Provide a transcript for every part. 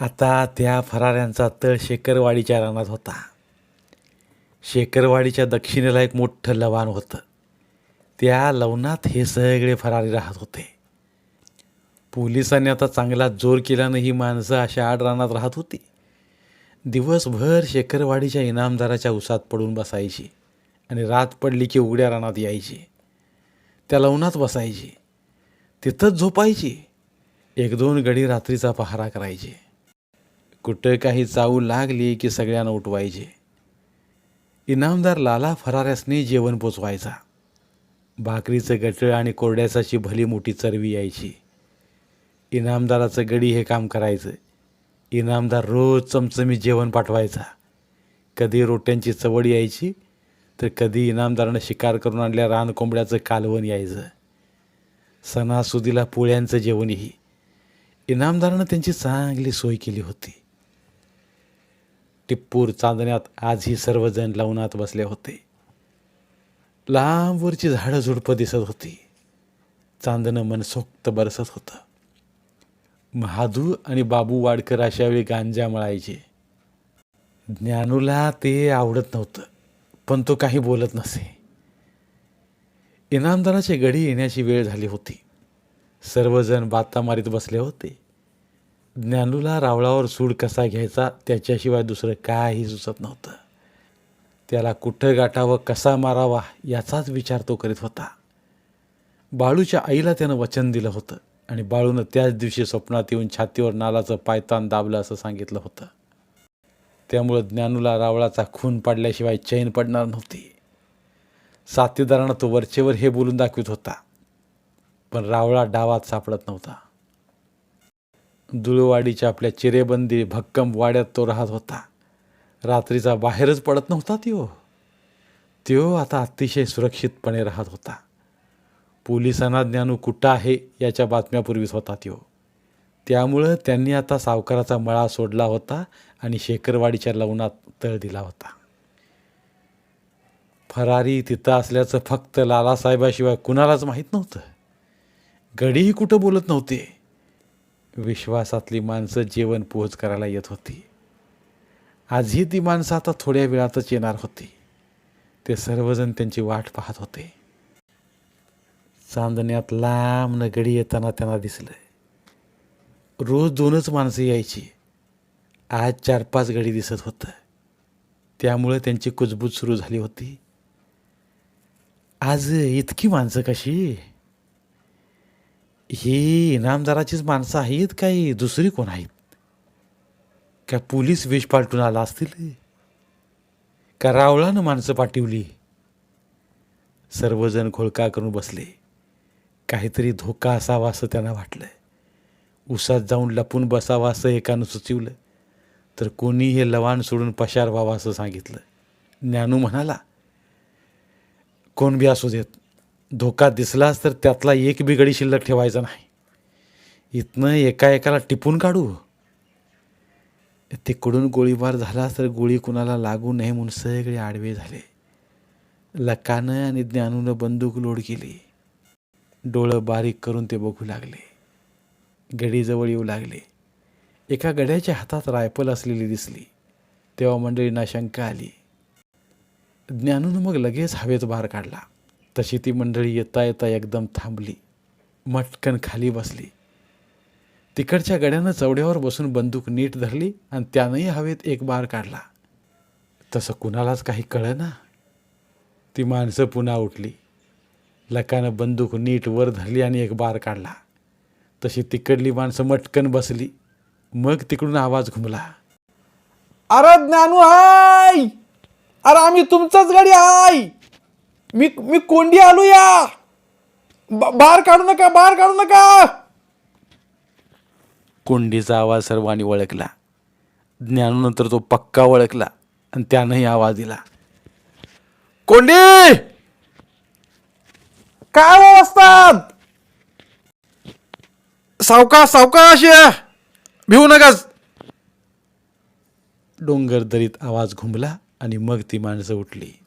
आता त्या फराऱ्यांचा तळ शेकरवाडीच्या रानात होता. शेकरवाडीच्या दक्षिणेला एक मोठं लवाण होतं. त्या लवणात हे सगळे फरारी राहत होते. पोलिसांनी आता चांगला जोर केल्यानं ही माणसं अशा आड रानात राहत होती. दिवसभर शेखरवाडीच्या इनामदाराच्या उसात पडून बसायची आणि रात पडली की उघड्या रानात यायची. त्या लवणात बसायची. तिथंच झोपायची. एक दोन गडी रात्रीचा पहारा करायचे. कुठं काही चावू लागली की सगळ्यांना उठवायचे. इनामदार लाला फराऱ्यासने जेवण पोचवायचा. भाकरीचं गटळ आणि कोरड्यासाची भली मोठी चरवी यायची. इनामदाराचं गडी हे काम करायचं. इनामदार रोज चमचमीत जेवण पाठवायचा. कधी रोट्यांची चवड यायची तर कधी इनामदारानं शिकार करून आणल्या रानकोंबड्याचं कालवण यायचं. सणासुदीला पोळ्यांचं जेवणही. इनामदारानं त्यांची चांगली सोय केली होती. टिप्पूर चांदण्यात आजही सर्वजण लवणात बसले होते. लांबवरची झाडं झुडपं दिसत होती. चांदणं मनसोक्त बरसत होतं. महादू आणि बाबू वाडकर अशा वेळी गांजा मळायचे. ज्ञानूला ते आवडत नव्हतं पण तो काही बोलत नसे. इनामदाराची गडी येण्याची वेळ झाली होती. सर्वजण बाता मारीत बसले होते. ज्ञानूला रावळावर सूड कसा घ्यायचा त्याच्याशिवाय दुसरं काही सुचत नव्हतं. त्याला कुठं गाठावं कसा मारावा याचाच विचार तो करीत होता. बाळूच्या आईला त्यानं वचन दिलं होतं आणि बाळूनं त्याच दिवशी स्वप्नात येऊन छातीवर नालाचं पायतान दाबलं असं सांगितलं होतं. त्यामुळं ज्ञानूला रावळाचा खून पाडल्याशिवाय चैन पडणार नव्हती. साथीदारानं तो वरचेवर हे बोलून दाखवित होता पण रावळा डावात सापडत नव्हता. दुळवाडीच्या आपल्या चिरेबंदी भक्कम वाड्यात तो राहत होता. रात्रीचा बाहेरच पडत नव्हता त्यो. त्यो आता अतिशय सुरक्षितपणे राहत होता. पोलिसांना ज्ञानू कुठं आहे याच्या बातम्यापूर्वीच होता त्यो. त्यामुळं त्यांनी आता सावकाराचा मळा सोडला होता आणि शेखरवाडीच्या लवणात तळ दिला होता. फरारी तिथं असल्याचं फक्त लालासाहेबाशिवाय कुणालाच माहीत नव्हतं. गडीही कुठं बोलत नव्हते. विश्वासातली माणसं जेवण पोहोच करायला येत होती. आजही ती माणसं आता थोड्या वेळातच येणार होती. ते सर्वजण त्यांची वाट पाहत होते. चांदण्यात लांबनं गडी येताना त्यांना दिसलं. रोज दोनच माणसं यायची. आज चार पाच गडी दिसत होतं. त्यामुळे त्यांची कुजबूज सुरू झाली होती. आज इतकी माणसं कशी? ही इनामदाराचीच माणसं आहेत काही दुसरी कोण आहेत? का पोलीस वेश पालटून आला असतील? का रावळानं माणसं पाठवली? सर्वजण खोळका करून बसले. काहीतरी धोका असावा असं त्यांना वाटलं उसात जाऊन लपून बसावा असं एकानं सुचवलं. तर कोणी हे लवाण सोडून पशार व्हावं असं सांगितलं? ज्ञानू म्हणाला कोण बी असू देत. धोका दिसलाच तर त्यातला एक बी गडी शिल्लक ठेवायचा नाही. इथनं एका एकाला टिपून काढू. तिकडून गोळीबार झाला तर गोळी कुणाला लागू नये म्हणून सगळे आडवे झाले. लकानं आणि ज्ञानूनं बंदूक लोड केली. डोळं बारीक करून ते बघू लागले. गडीजवळ येऊ लागले. एका गड्याच्या हातात रायफल असलेली दिसली. तेव्हा मंडळींना शंका आली. ज्ञानूनं मग लगेच हवेत बाहेर काढला. तशी ती मंडळी येता येता एकदम थांबली. मटकन खाली बसली. तिकडच्या गड्यानं चवड्यावर बसून बंदूक नीट धरली आणि त्यानंही हवेत एक बार काढला. तसं कुणालाच काही कळना. ती माणसं पुन्हा उठली. लकानं बंदूक नीट वर धरली आणि एक बार काढला. तशी तिकडली माणसं मटकन बसली. मग तिकडून आवाज घुमला. अरे ज्ञानू हाय! अरे आम्ही तुमचाच गाडी हाय! मी मी कोंडी आलो या. बाहेर काढू नका बाहेर काढू नका. कोंडीचा आवाज सर्वांनी ओळखला. ज्ञानानंतर तो पक्का ओळखला आणि त्यानंही आवाज दिला. कोंडी! काय हो असतात सावकाश सावकाश या. भिवू नकाच डोंगर दरीत आवाज घुमला आणि मग ती माणसं उठली.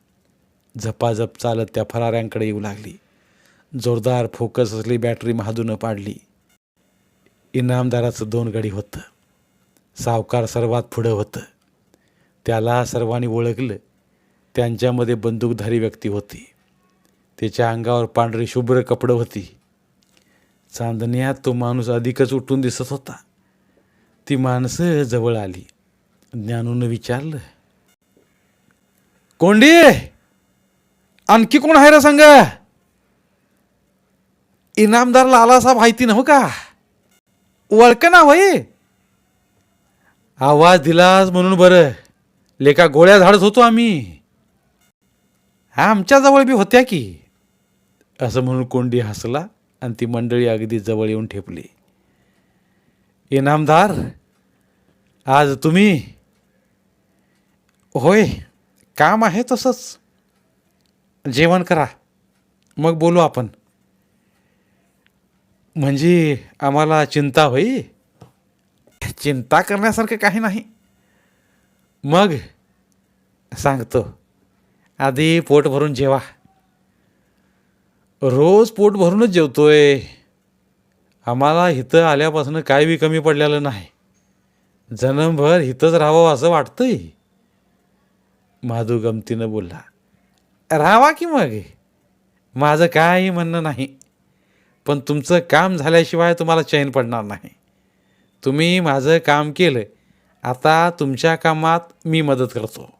झपाझप चालत त्या फराऱ्यांकडे येऊ लागली. जोरदार फोकस असली बॅटरी महादून पाडली. इनामदाराचं दोन गडी होतं. सावकार सर्वात पुढं होतं. त्याला सर्वांनी ओळखलं. त्यांच्यामध्ये बंदूकधारी व्यक्ती होती. त्याच्या अंगावर पांढरी शुभ्र कपडं होती. चांदण्यात तो माणूस अधिकच उठून दिसत होता. ती माणसं जवळ आली. ज्ञानूनं विचारलं कोंडी? आणखी कोण आहे रे सांग? इनामदार लालासाहेब माहिती नव्ह का? वळक ना भाई आवाज दिलास म्हणून बरं. लेका गोळ्या झाडत होतो आम्ही. हा आमच्याजवळ बी होत्या की. असं म्हणून कोंडी हसला आणि ती मंडळी अगदी जवळ येऊन ठेपली. इनामदार आज तुम्ही? होय काम आहे तसंच. जेवण करा. मग बोलू आपण. म्हणजे आम्हाला चिंता होई. चिंता करण्यासारखं काही नाही. मग सांगतो. आधी पोट भरून जेवा. रोज पोट भरूनच जेवतोय. आम्हाला इथं आल्यापासून काय बी कमी पडलेलं नाही. जन्मभर इथंच राहावं असं वाटतंय. माधू गमतीनं बोलला. राहावा की मग? माझं काही म्हणणं नाही. पण तुमचं काम झाल्याशिवाय तुम्हाला चैन पडणार नाही. तुम्ही माझं काम केलं आता तुमच्या कामात मी मदत करतो.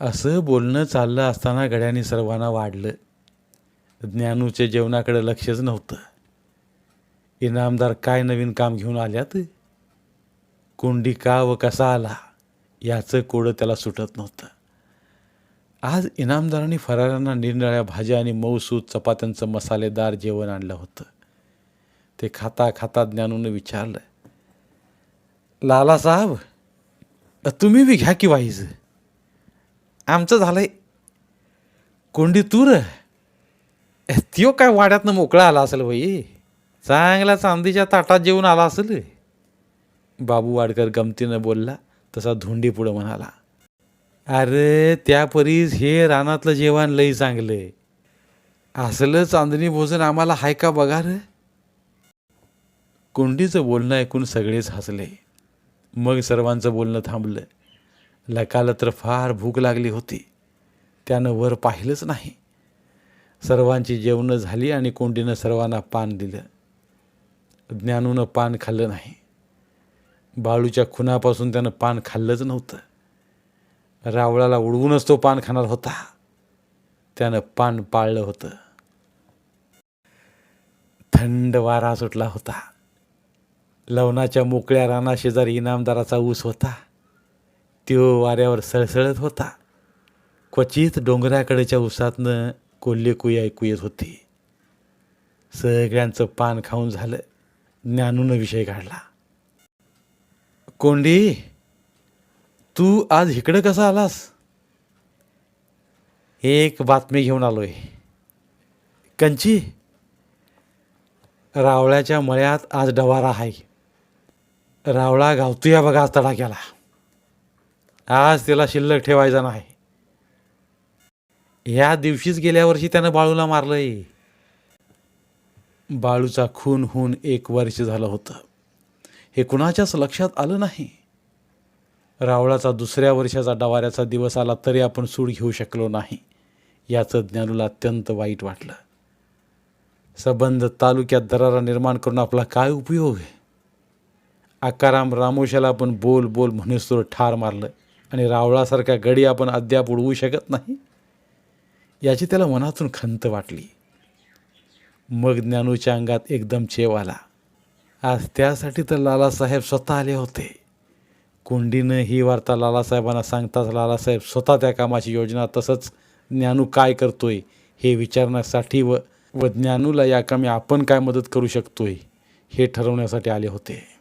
असं बोलणं चाललं असताना गड्याने सर्वांना वाढलं. ज्ञानूच्या जेवणाकडे लक्षच नव्हतं. इनामदार काय नवीन काम घेऊन आल्यात? कोंडी का व कसा आला? याचं कोडं त्याला सुटत नव्हतं. आज इनामदारांनी फरारांना निरनिळ्या भाज्या आणि मऊसूद चपात्यांचं मसालेदार जेवण आणलं होतं. ते खाता खाता ज्ञानूनं विचारलं लाला साहेब तुम्ही बी घ्या की वाईज? आमचं झालंय कोंडी तूर. त्यो काय वाड्यातनं मोकळा आला असेल भाई चांगला चांदीच्या ताटात जेवून आला असेल. बाबू वाडकर गमतीनं बोलला तसा धोंडी पुढं म्हणाला अरे त्या परीस हे रानातलं जेवण लई चांगलं. असलं चांदणी भोजन आम्हाला हाय का बघा रे? कोंडीचं बोलणं ऐकून सगळेच हसले. मग सर्वांचं बोलणं थांबलं. लकाला तर फार भूक लागली होती. त्यानं वर पाहिलंच नाही. सर्वांची जेवणं झाली आणि कोंडीनं सर्वांना पान दिलं. ज्ञानूनं पान खाल्लं नाही. बाळूच्या खुनापासून त्यानं पान खाल्लंच नव्हतं. रावळाला उडवूनच तो पान खाणार होता. त्यानं पान पाळलं होतं. थंड वारा सुटला होता. लवणाच्या मोकळ्या रानाशेजारी इनामदाराचा ऊस होता. त्यो वाऱ्यावर सळसळत होता. क्वचित डोंगराकडेच्या उसातनं कोल्हेकुई ऐकू येत होती. सगळ्यांचं पान खाऊन झालं. ज्ञानूनं विषय काढला. कोंडी तू आज इकडं कसा आलास? एक बातमी घेऊन आलोय. कंची रावळ्याच्या मळ्यात आज डवारा आहे रावळा गावतूया बघा आज तडाक्याला. आज त्याला शिल्लक ठेवायचा नाही. ह्या दिवशीच गेल्या वर्षी त्यानं बाळूला मारलंय. बाळूचा खून होऊन एक वर्ष झालं होतं. हे कुणाच्याच लक्षात आलं नाही. रावळाचा दुसऱ्या वर्षाचा डवाऱ्याचा दिवस आला तरी आपण सूड घेऊ शकलो नाही. याचं ज्ञानूला अत्यंत वाईट वाटलं. सबंध तालुक्यात दरारा निर्माण करून आपला काय उपयोग आकाराम रामोशाला आपण बोल बोल म्हणूस तो ठार मारलं आणि रावळासारख्या गडी आपण अद्याप उडवू शकत नाही? याची त्याला मनातून खंत वाटली. मग ज्ञानूच्या अंगात एकदम चेव आला. आज त्यासाठी तर लालासाहेब स्वतः आले होते. कोंडीनं ही वार्ता लालासाहेबांना सांगताच लालासाहेब स्वतः त्या कामाची योजना तसंच ज्ञानू काय करतोय हे विचारण्यासाठी व व ज्ञानूला या कामी आपण काय मदत करू शकतोय हे ठरवण्यासाठी आले होते.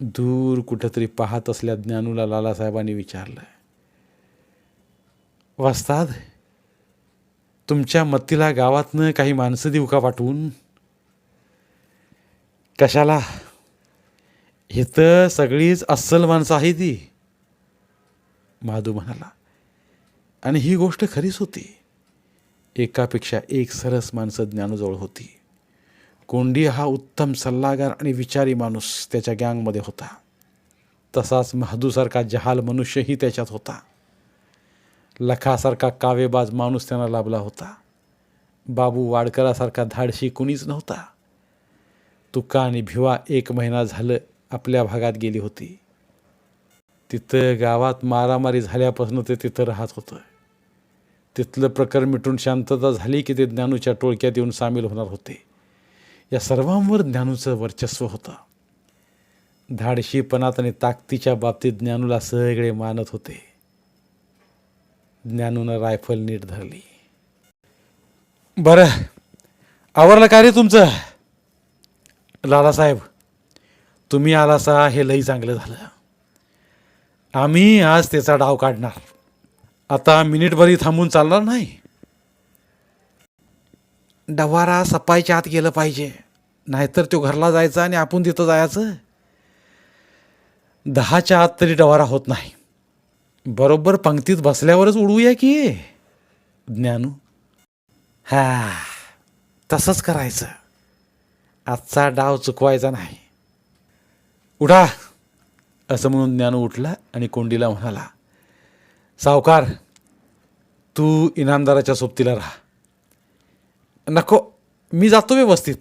दूर कुठंतरी पाहत असल्या ज्ञानूला लालासाहेबांनी विचारलं वास्ताद तुमच्या मतीला गावातनं काही माणसं देऊ का पाठवून कशाला इथं सगळीच अस्सल माणसं आहे ती. महादू म्हणाला. आणि ही गोष्ट खरीच होती. एकापेक्षा एक सरस माणसं ज्ञानजवळ होती. कोंडी हा उत्तम सल्लागार आणि विचारी माणूस त्याच्या गँगमध्ये होता. तसाच महादूसारखा जहाल मनुष्यही त्याच्यात होता. लखासारखा कावेबाज माणूस त्यांना लाभला होता. बाबू वाडकरासारखा धाडशी कुणीच नव्हता. तुका आणि भिवा एक महिना झालं आपल्या भागात गेली होती. तिथं गावात मारामारी झाल्यापासून ते तिथं राहत होतं. तिथलं प्रकरण मिटून शांतता झाली की ते ज्ञानूच्या टोळक्यात येऊन सामील होणार होते. या सर्वांवर ज्ञानूचं वर्चस्व होतं. धाडशीपणात आणि ताकदीच्या बाबतीत ज्ञानूला सगळे मानत होते. ज्ञानूनं रायफल नीट धरली. बरं आवरलं का रे तुमचं? लालासाहेब तुम्ही आलासा हे लई चांगलं झालं. आम्ही आज त्याचा डाव काढणार. आता मिनिटभरी थांबून चालणार नाही. डवारा सपायच्या आत गेलं पाहिजे. नाहीतर तो घरला जायचा आणि आपण तिथं जायचं. दहाच्या आत तरी डवारा होत नाही. बरोबर पंक्तीत बसल्यावरच उडवूया की? ज्ञानू? हा तसंच करायचं. आजचा डाव चुकवायचा नाही. उठा. असं म्हणून ज्ञानू उठला आणि कोंडीला म्हणाला सावकार तू इनामदाराच्या सोबतीला राहा. नको मी जातो व्यवस्थित.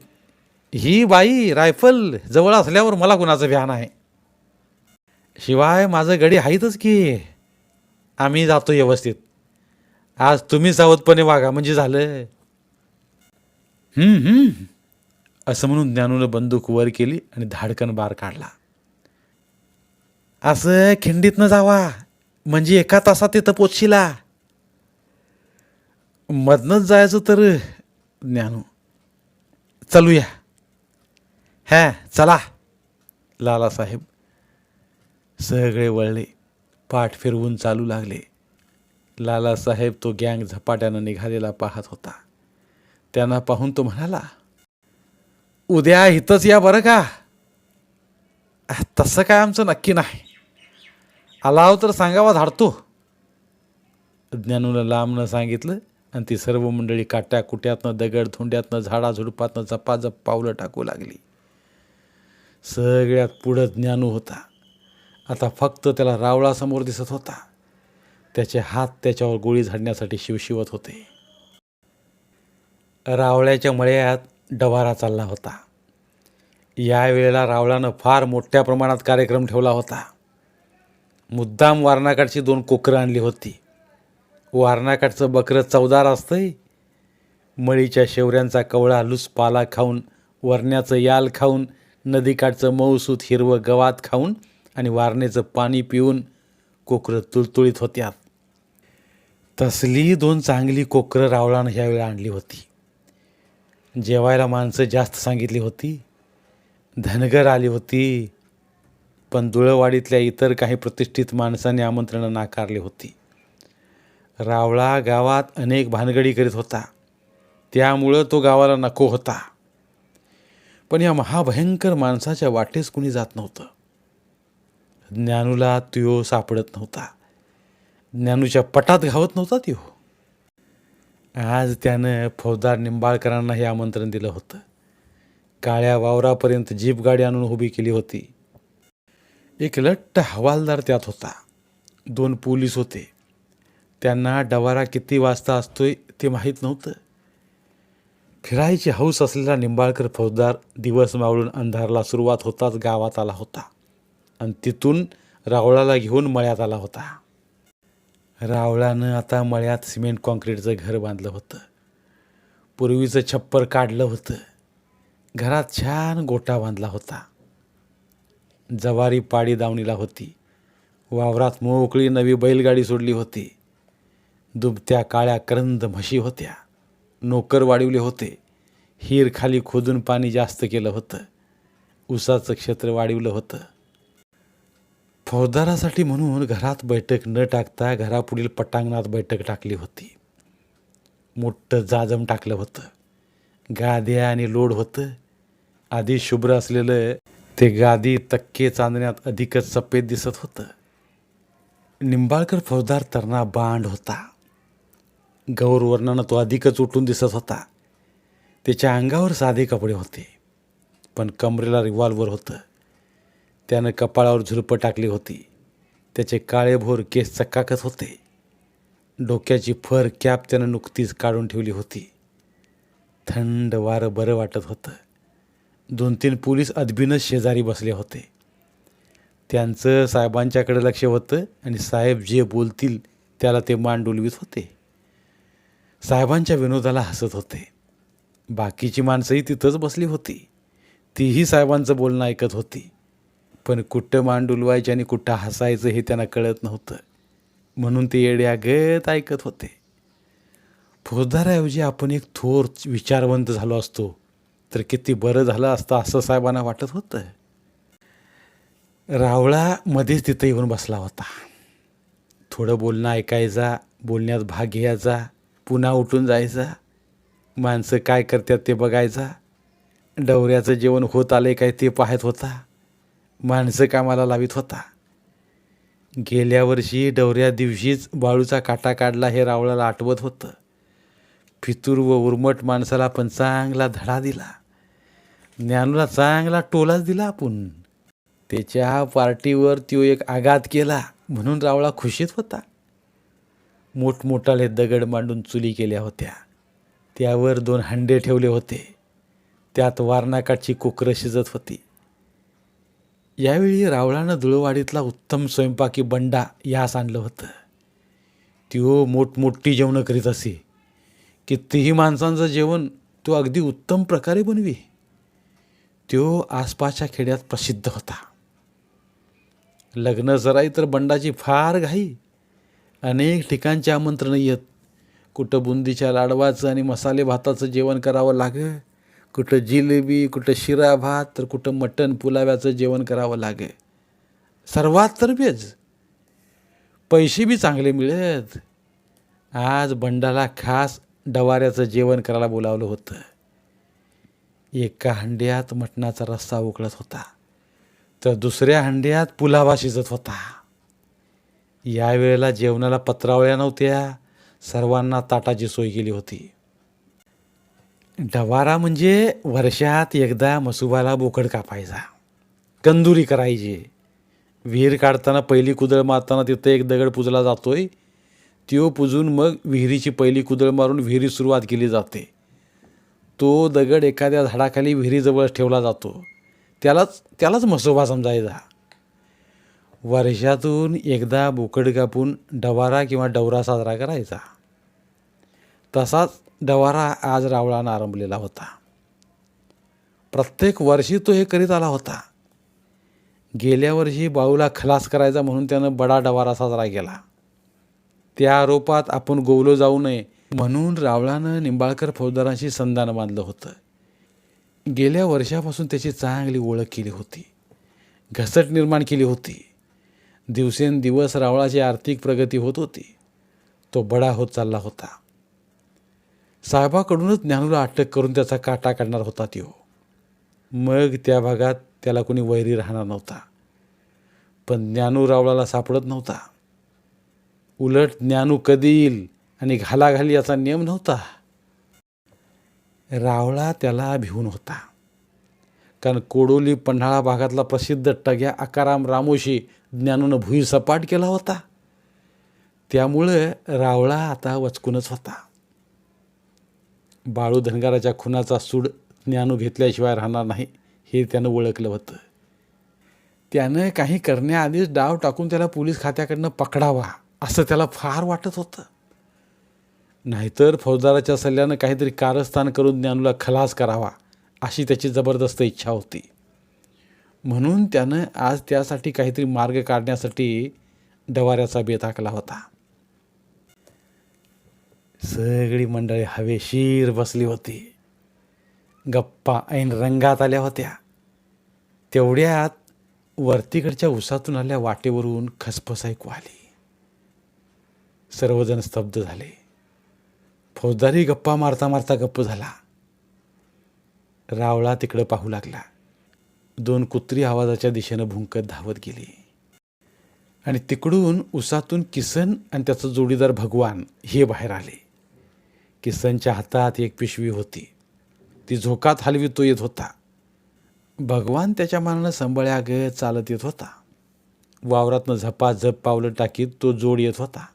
ही बाई रायफल जवळ असल्यावर मला कुणाचं व्यान आहे? शिवाय माझं गडी आहेतच की. आम्ही जातो व्यवस्थित. आज तुम्ही सावधपणे वागा म्हणजे झालं. असं म्हणून ज्ञानूनं बंदूक वर केली आणि धाडकन बार काढला. असं खिंडीतनं जावा. म्हणजे एका तासात तिथं पोचशिला. मधनंच जायचं तर ज्ञानू चलूया. हा चला. लालासाहेब सगळे वळले. पाठ फिरवून चालू लागले. लालासाहेब तो गँग झपाट्यानं निघालेला पाहत होता. त्यांना पाहून तो म्हणाला उद्या इथंच या बरं का? तसं काय आमचं नक्की नाही. आलाव तर सांगावा धाडतो. ज्ञानूनं लांबनं सांगितलं आणि ती सर्व मंडळी काट्या कुट्यातनं दगड धोंड्यातनं झाडाझुडपातनं झपाझप पावलं टाकू लागली. सगळ्यात पुढं ज्ञानू होता. आता फक्त त्याला रावळासमोर दिसत होता. त्याचे हात त्याच्यावर गोळी झाडण्यासाठी शिवशिवत होते. रावळ्याच्या मळ्यात डवारा चालला होता. यावेळेला रावळानं फार मोठ्या प्रमाणात कार्यक्रम ठेवला होता. मुद्दाम वारणाकाठची दोन कोकरं आणली होती. वारणाकाठचं बकरं चवदार असतंय. मळीच्या शेवऱ्यांचा कवळा लुसपाला खाऊन वरण्याचं याल खाऊन नदीकाठचं मऊसूत हिरवं गवात खाऊन आणि वारणेचं पाणी पिऊन कोकरं तुळतुळीत होत्यात. तसली दोन चांगली कोकरं रावळानं ह्यावेळी आणली होती. जेवायला माणसं जास्त सांगितली होती. धनगर आली होती. पण धुळवाडीतल्या इतर काही प्रतिष्ठित माणसांनी आमंत्रणं नाकारली होती. रावळा गावात अनेक भानगडी करीत होता. त्यामुळं तो गावाला नको होता. पण या महाभयंकर माणसाच्या वाटेस कुणी जात नव्हतं. ज्ञानूला त्यो सापडत नव्हता. ज्ञानूच्या पटात घावत नव्हता त्यो. आज त्यानं फौजदार निंबाळकरांना हे आमंत्रण दिलं होतं. काळ्या वावरापर्यंत जीप गाडी आणून उभी केली होती. एक लट्ट हवालदार त्यात होता. दोन पोलीस होते. त्यांना डवारा किती वाजता असतोय ते माहीत नव्हतं. फिरायची हौस असलेला निंबाळकर फौजदार दिवस मावळून अंधारला सुरुवात होताच गावात आला होता. आणि तिथून रावळाला घेऊन मळ्यात आला होता. रावळानं आता मळ्यात सिमेंट कॉन्क्रीटचं घर बांधलं होतं. पूर्वीचं छप्पर काढलं होतं. घरात छान गोटा बांधला होता. जवारी पाडी दावणीला होती. वावरात मोकळी नवी बैलगाडी सोडली होती. दुबत्या काळ्या करंद म्हशी होत्या. नोकर वाढवले होते. हीर खाली खोदून पाणी जास्त केलं होतं. ऊसाचं क्षेत्र वाढवलं होतं. फौजदारासाठी म्हणून घरात बैठक न टाकता घरापुढील पटांगणात बैठक टाकली होती. मोठं जाजम टाकलं होतं. गाद्या आणि लोड होतं. आधी शुभ्र असलेलं ते गादी तक्के चांदण्यात अधिकच सफेद दिसत होतं. निंबाळकर फौजदार तरणा बांड होता. गौरवर्णानं तो अधिकच उठून दिसत होता. त्याच्या अंगावर साधे कपडे होते पण कमरेला रिव्हॉल्वर होतं. त्यानं कपाळावर झुलपं टाकली होती. त्याचे काळेभोर केस चकाकत होते. डोक्याची फर कॅप त्यानं नुकतीच काढून ठेवली होती. थंड वारं बरं वाटत होतं. दोन तीन पोलीस अदबीनच शेजारी बसले होते. त्यांचं साहेबांच्याकडे लक्ष होतं आणि साहेब जे बोलतील त्याला ते मान डोलवीत होते. साहेबांच्या विनोदाला हसत होते. बाकीची माणसंही तिथंच बसली होती. तीही साहेबांचं बोलणं ऐकत होती. पण कुठं मान डुलवायचे आणि कुठं हसायचं हे त्यांना कळत नव्हतं. म्हणून ते येड्यागत ऐकत होते. फौजदाराऐवजी आपण एक थोर विचारवंत झालो असतो. तर किती बरं झालं असतं असं साहेबांना वाटत होतं. रावळा मध्येच तिथं येऊन बसला होता. थोडं बोलणं ऐकायचा बोलण्यात भाग घ्यायचा पुन्हा उठून जायचा. माणसं काय करतात ते बघायचा. डवऱ्याचं जेवण होत आले काय ते पाहत होता. माणसं कामाला लावित होता. गेल्या वर्षी डवऱ्या दिवशीच बाळूचा काटा काढला हे रावळाला आठवत होतं. फितूर व उर्मट माणसाला पण चांगला धडा दिला. ज्ञानूला चांगला टोलाच दिला आपण. त्याच्या पार्टीवर तो एक आघात केला म्हणून रावळा खुशीत होता. मोठमोठाले दगड मांडून चुली केल्या होत्या. त्यावर दोन हंडे ठेवले होते. त्यात वारणाकाठची कोकरं शिजत होती. यावेळी रावळानं धुळवाडीतला उत्तम स्वयंपाकी बंडा यास आणलं होतं. त्यो मोठमोठी जेवणं करीत असे. कितीही माणसांचं जेवण तो अगदी उत्तम प्रकारे बनवी. त्यो आसपासच्या खेड्यात प्रसिद्ध होता. लग्न जराई तर बंडाची फार घाई. अनेक ठिकाणचे आमंत्रण येत. कुठं बुंदीच्या लाडवाचं आणि मसाले भाताचं जेवण करावं लागे. कुठं जिलेबी कुठं शिरा भात तर कुठं मटण पुलाव्याचं जेवण करावं लागे. सर्वात तर बेज. पैसे बी चांगले मिळत. आज बंडाला खास डवाऱ्याचं जेवण करायला बोलावलं होतं. एका हंड्यात मटणाचा रस्सा उकळत होता. तर दुसऱ्या हंड्यात पुलावा शिजत होता. यावेळेला जेवणाला पत्रावळ्या नव्हत्या. सर्वांना ताटाची सोय केली होती. डवारा म्हणजे वर्षात एकदा मसुबाला बोकड कापायचा. कंदुरी करायची. विहीर काढताना पहिली कुदळ मारताना तिथं एक दगड पुजला जातोय. त्यो पुजून मग विहिरीची पहिली कुदळ मारून विहिरी सुरुवात केली जाते. तो दगड एखाद्या झाडाखाली विहिरीजवळ ठेवला जातो. त्यालाच त्यालाच म्हसोबा समजायचा वर्षातून एकदा बोकड कापून डवारा किंवा डवरा साजरा करायचा. तसाच डवारा आज रावळानं आरंभलेला होता. प्रत्येक वर्षी तो हे करीत आला होता. गेल्या वर्षी बाळूला खलास करायचा म्हणून त्यानं बडा डवारा साजरा केला. त्या आरोपात आपण गोवलो जाऊ नये म्हणून रावळानं निंबाळकर फौजदारांशी संधान बांधलं होतं. गेल्या वर्षापासून त्याची चांगली ओळख केली होती. घसट निर्माण केली होती. दिवसेंदिवस रावळाची आर्थिक प्रगती होत होती. तो बडा होत चालला होता. साहेबाकडूनच ज्ञानूला अटक करून त्याचा काटा काढणार होता तो. मग त्या भागात त्याला कोणी वैरी राहणार नव्हता. पण ज्ञानू रावळाला सापडत नव्हता. उलट ज्ञानू कधी येईल? आणि घालाघाली याचा नियम नव्हता. रावळा त्याला भिवून होता. कारण कोडोली पन्हाळा भागातला प्रसिद्ध टग्या आकाराम रामोशी ज्ञानानं भुई सपाट केला होता. त्यामुळं रावळा आता वचकूनच होता. बाळू धनगाराच्या खुनाचा सूड ज्ञानू घेतल्याशिवाय राहणार नाही हे त्यानं ओळखलं होतं. त्यानं काही करण्याआधीच डाव टाकून त्याला पोलीस खात्याकडनं पकडावा असं त्याला फार वाटत होतं. नाहीतर फौजदाराच्या सल्ल्यानं काहीतरी कारस्थान करून ज्ञानूला खलास करावा अशी त्याची जबरदस्त इच्छा होती. म्हणून त्यानं आज त्यासाठी काहीतरी मार्ग काढण्यासाठी डवाऱ्याचा बेत आखला होता. सगळी मंडळी हवेशीर बसली होती. गप्पा ऐन रंगात आल्या होत्या. तेवढ्यात वरतीकडच्या उसातून आल्या वाटेवरून खसफस ऐकू आली. सर्वजण स्तब्ध झाले. फौजदारी गप्पा मारता मारता गप्प झाला. रावळा तिकडं पाहू लागला. दोन कुत्री आवाजाच्या दिशेनं भुंकत धावत गेली. आणि तिकडून उसातून किसन आणि त्याचा जोडीदार भगवान हे बाहेर आले. किसनच्या हातात एक पिशवी होती. ती झोकात हलवितो तो येत होता. भगवान त्याच्या मानानं संबळ्यागत चालत येत होता. वावरातनं झपाझप पावलं टाकीत तो जोड येत होता.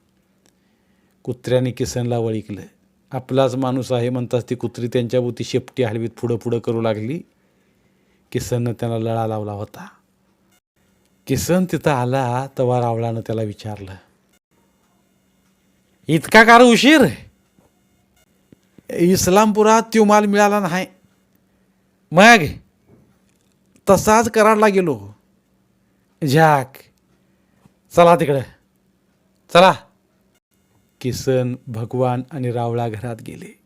कुत्र्याने किसनला वळिकलं. आपलाच माणूस आहे म्हणताच ती कुत्री त्यांच्याभोवती शेपटी हलवीत पुढं पुढं करू लागली. किसननं त्याला लळा लावला होता. किसन तिथं आला तेव्हा रावळानं त्याला विचारलं इतका कार उशीर इस्लामपुरात त्यो माल मिळाला नाही. मग तसाच कराडला गेलो. झाक. चला तिकडं. चला. किसन भगवान आणि रावळा घरात गेले.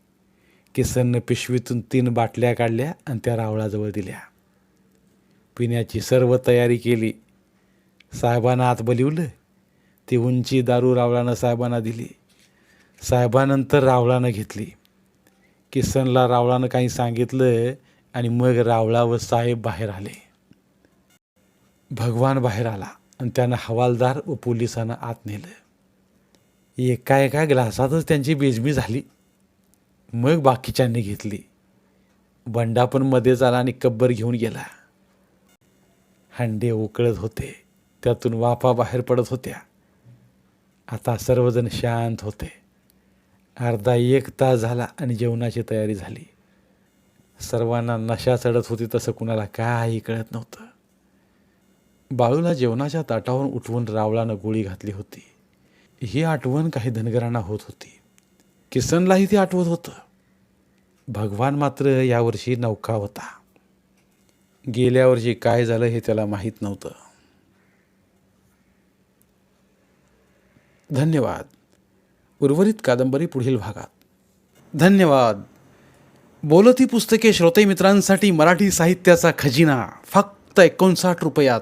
किसननं पिशवीतून तीन बाटल्या काढल्या आणि त्या रावळाजवळ दिल्या. पिण्याची सर्व तयारी केली. साहेबांना आत बलिवलं. ती उंची दारू रावळानं साहेबांना दिली. साहेबानंतर रावळानं घेतली. किसनला रावळानं काही सांगितलं आणि मग रावळा व साहेब बाहेर आले. भगवान बाहेर आला आणि त्यानं हवालदार व पोलिसांना आत नेलं. एका एका ग्लासातच त्यांची बेजमी झाली. मग बाकीच्यांनी घेतली. बंडा पण मध्येच आला आणि कब्बर घेऊन गेला. हंडे उकळत होते. त्यातून वाफा बाहेर पडत होत्या. आता सर्वजण शांत होते. अर्धा एक तास झाला आणि जेवणाची तयारी झाली. सर्वांना नशा चढत होती तसं कुणाला काही कळत नव्हतं. बाळूला जेवणाच्या ताटावरून उठवून रावळानं गोळी घातली होती. ही आठवण काही धनगरांना होत होती. किसनलाही ते आठवत होतं. भगवान मात्र यावर्षी नौका होता. गेल्या वर्षी काय झालं हे त्याला माहीत नव्हतं. धन्यवाद. उर्वरित कादंबरी पुढील भागात. धन्यवाद. बोलती पुस्तके श्रोते मित्रांसाठी मराठी साहित्याचा खजिना फक्त एकोणसाठ रुपयात.